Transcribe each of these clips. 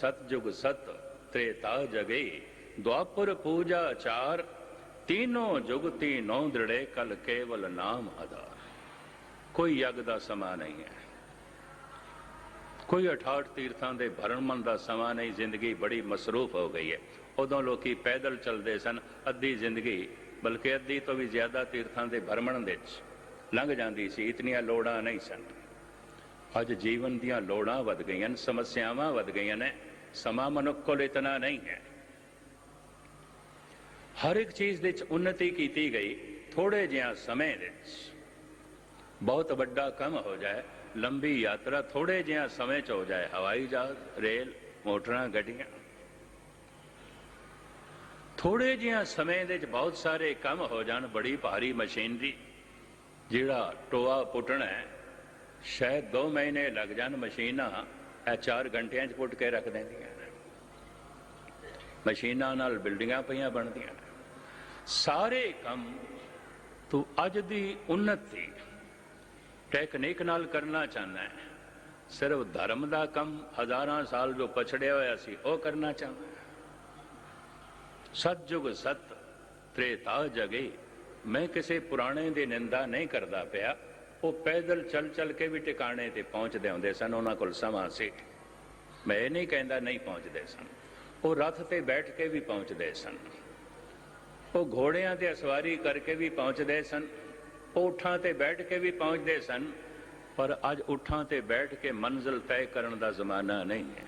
ਸਤਜੁਗ ਸਤ, ਤ੍ਰੇਤਾ ਜਗੇ, ਦੁਆਪਰ ਪੂਜਾ ਚਾਰ, ਤੀਨੋ ਜੁਗ ਤੀਨੋ ਦ੍ਰਿੜੇ ਕਲ ਕੇਵਲ ਨਾਮ ਆਧਾਰ। ਕੋਈ ਯਗ ਦਾ ਸਮਾਂ ਨਹੀਂ ਹੈ। ਕੋਈ 68 ਤੀਰਥਾਂ ਦੇ ਭਰਮਣ ਦਾ ਸਮਾਂ ਨਹੀਂ, ਜ਼ਿੰਦਗੀ ਬੜੀ ਮਸਰੂਫ ਹੋ ਗਈ ਹੈ। ਉਦੋਂ ਲੋਕੀ ਪੈਦਲ ਚੱਲਦੇ ਸਨ, ਅੱਧੀ ਜ਼ਿੰਦਗੀ, ਬਲਕਿ ਅੱਧੀ ਤੋਂ ਵੀ ਜ਼ਿਆਦਾ ਤੀਰਥਾਂ ਦੇ ਭਰਮਣ ਦੇ ਵਿੱਚ ਲੰਘ ਜਾਂਦੀ ਸੀ, ਇਤਨੀਆਂ ਲੋੜਾਂ ਨਹੀਂ ਸਨ। ਅੱਜ ਜੀਵਨ ਦੀਆਂ ਲੋੜਾਂ ਵੱਧ ਗਈਆਂ ਨੇ, ਸਮੱਸਿਆਵਾਂ ਵੱਧ ਗਈਆਂ ਨੇ, ਸਮਾਂ ਮਨੁੱਖ ਕੋਲ ਇਤਨਾ ਨਹੀਂ ਹੈ। ਹਰ ਇੱਕ ਚੀਜ਼ ਦੇ ਵਿੱਚ ਉન્નਤੀ ਕੀਤੀ ਗਈ ਥੋੜੇ ਜਿਹਾ ਸਮੇਂ ਦੇ ਵਿੱਚ। ਬਹੁਤ ਵੱਡਾ ਕੰਮ ਹੋ ਜਾਏ, ਲੰਬੀ ਯਾਤਰਾ ਥੋੜੇ ਜਿਹਾ ਸਮੇਂ ਚ ਹੋ ਜਾਏ, ਹਵਾਈ ਜਹਾਜ਼, ਰੇਲ, ਮੋਟਰਾਂ, ਗੱਡੀਆਂ। ਥੋੜੇ ਜਿਹਾ ਸਮੇਂ ਦੇ ਵਿੱਚ ਬਹੁਤ ਸਾਰੇ ਕੰਮ ਹੋ ਜਾਣ, ਬੜੀ ਭਾਰੀ ਮਸ਼ੀਨਰੀ, ਜਿਹੜਾ ਟੋਆ ਪੁੱਟਣਾ ਹੈ ਸ਼ਾਇਦ 2 ਮਹੀਨੇ ਲੱਗ ਜਾਣ ਮਸ਼ੀਨਾਂ ਇਹ 4 ਘੰਟਿਆਂ 'ਚ ਪੁੱਟ ਕੇ ਰੱਖ ਦਿੰਦੀਆਂ ਮਸ਼ੀਨਾਂ ਨਾਲ ਬਿਲਡਿੰਗਾਂ ਪਈਆਂ ਬਣਦੀਆਂ ਸਾਰੇ ਕੰਮ ਤੂੰ ਅੱਜ ਦੀ ਉન્નਤੀ ਟੈਕਨੀਕ ਨਾਲ ਕਰਨਾ ਚਾਹੁੰਦਾ ਹੈ। ਸਿਰਫ ਧਰਮ ਦਾ ਕੰਮ ਹਜ਼ਾਰਾਂ ਸਾਲ ਜੋ ਪਛੜਿਆ ਹੋਇਆ ਸੀ, ਉਹ ਕਰਨਾ ਚਾਹੁੰਦਾ ਹੈ। ਸਤਜੁਗ ਸਤ, ਤ੍ਰੇਤਾ ਜਗੇ, ਮੈਂ ਕਿਸੇ ਪੁਰਾਣੇ ਦੀ ਨਿੰਦਾ ਨਹੀਂ ਕਰਦਾ ਪਿਆ। ਉਹ ਪੈਦਲ ਚੱਲ ਚੱਲ ਕੇ ਵੀ ਟਿਕਾਣੇ ਤੇ ਪਹੁੰਚਦੇ ਹੁੰਦੇ ਸਨ, ਉਹਨਾਂ ਕੋਲ ਸਮਾਂ ਸੀ। ਮੈਂ ਇਹ ਨਹੀਂ ਕਹਿੰਦਾ ਨਹੀਂ ਪਹੁੰਚਦੇ ਸਨ। ਉਹ ਰੱਥ ਤੇ ਬੈਠ ਕੇ ਵੀ ਪਹੁੰਚਦੇ ਸਨ। ਉਹ ਘੋੜਿਆਂ ਤੇ ਅਸਵਾਰੀ ਕਰਕੇ ਵੀ ਪਹੁੰਚਦੇ ਸਨ। ਉਹ ਊਠਾਂ ਤੇ ਬੈਠ ਕੇ ਵੀ ਪਹੁੰਚਦੇ ਸਨ। ਪਰ ਅੱਜ ਊਠਾਂ ਤੇ ਬੈਠ ਕੇ ਮੰਜ਼ਿਲ ਤੈਅ ਕਰਨ ਦਾ ਜ਼ਮਾਨਾ ਨਹੀਂ ਹੈ।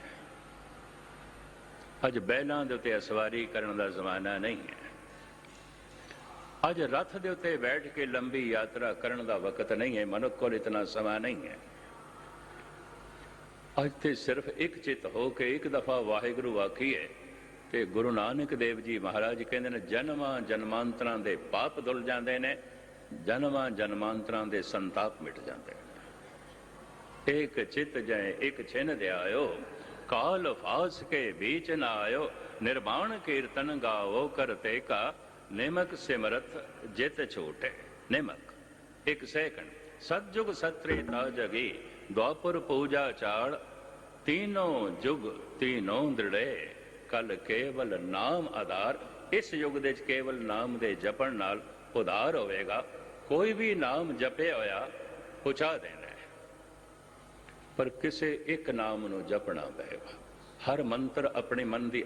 ਅੱਜ ਬੈਲਾਂ ਦੇ ਉੱਤੇ ਅਸਵਾਰੀ ਕਰਨ ਦਾ ਜ਼ਮਾਨਾ ਨਹੀਂ ਹੈ। ਅੱਜ ਰੱਥ ਦੇ ਉੱਤੇ ਬੈਠ ਕੇ ਲੰਬੀ ਯਾਤਰਾ ਕਰਨ ਦਾ ਵਕਤ ਨਹੀਂ ਹੈ, ਮਨੁੱਖ ਕੋਲ ਇਤਨਾ ਸਮਾਂ ਨਹੀਂ ਹੈ। ਅੱਜ ਤੇ ਸਿਰਫ ਇੱਕ ਚਿਤ ਹੋ ਕੇ ਇੱਕ ਦਫਾ ਵਾਹਿਗੁਰੂ ਆਖੀਏ ਤੇ ਗੁਰੂ ਨਾਨਕ ਦੇਵ ਜੀ ਮਹਾਰਾਜ ਕਹਿੰਦੇ ਨੇ, ਜਨਮਾਂ ਜਨਮਾਂਤਰਾਂ ਦੇ ਪਾਪ ਧੁੱਲ ਜਾਂਦੇ ਨੇ, ਜਨਮਾਂ ਜਨਮਾਂਤਰਾਂ ਦੇ ਸੰਤਾਪ ਮਿਟ ਜਾਂਦੇ ਨੇ। ਇੱਕ ਚਿਤ ਜੈ ਇੱਕ ਛਿਨ ਧਿਆਇਓ ਕਾਲ ਫਾਸ ਕੇ ਵਿੱਚ ਨਾ ਆਇਓ, ਨਿਰਵਾਣ ਕੀਰਤਨ ਗਾਵੋ ਕਰਤੇ ਕਾ ਨਿਮਕ ਸਿਮਰਤ ਜਿਤ ਛੋਟੇ ਨਿਮਕ ਇੱਕ ਸੈਕੰਡ ਸਤਜੁਗ ਸਤਰੇ ਤਾ ਜਗੇ ਦੁਆਪਰ ਪੂਜਾ ਚਾੜ ਤੀਨੋਂ ਜੁਗ ਤੀਨੋਂ ਦ੍ਰਿੜੇ ਕਲ ਕੇਵਲ ਨਾਮ ਆਧਾਰ ਇਸ ਯੁਗ ਦੇ ਵਿੱਚ ਕੇਵਲ ਨਾਮ ਦੇ ਜਪਣ ਨਾਲ ਉਧਾਰ ਹੋਵੇਗਾ ਕੋਈ ਵੀ ਨਾਮ ਜਪਿਆ ਹੋਇਆ ਪੁਛਾ ਦੇਣਾ ਪਰ ਕਿਸੇ ਇੱਕ ਨਾਮ ਨੂੰ ਜਪਣਾ ਪਏਗਾ ਹਰ ਮੰਤਰ ਆਪਣੇ ਮਨ ਦੀ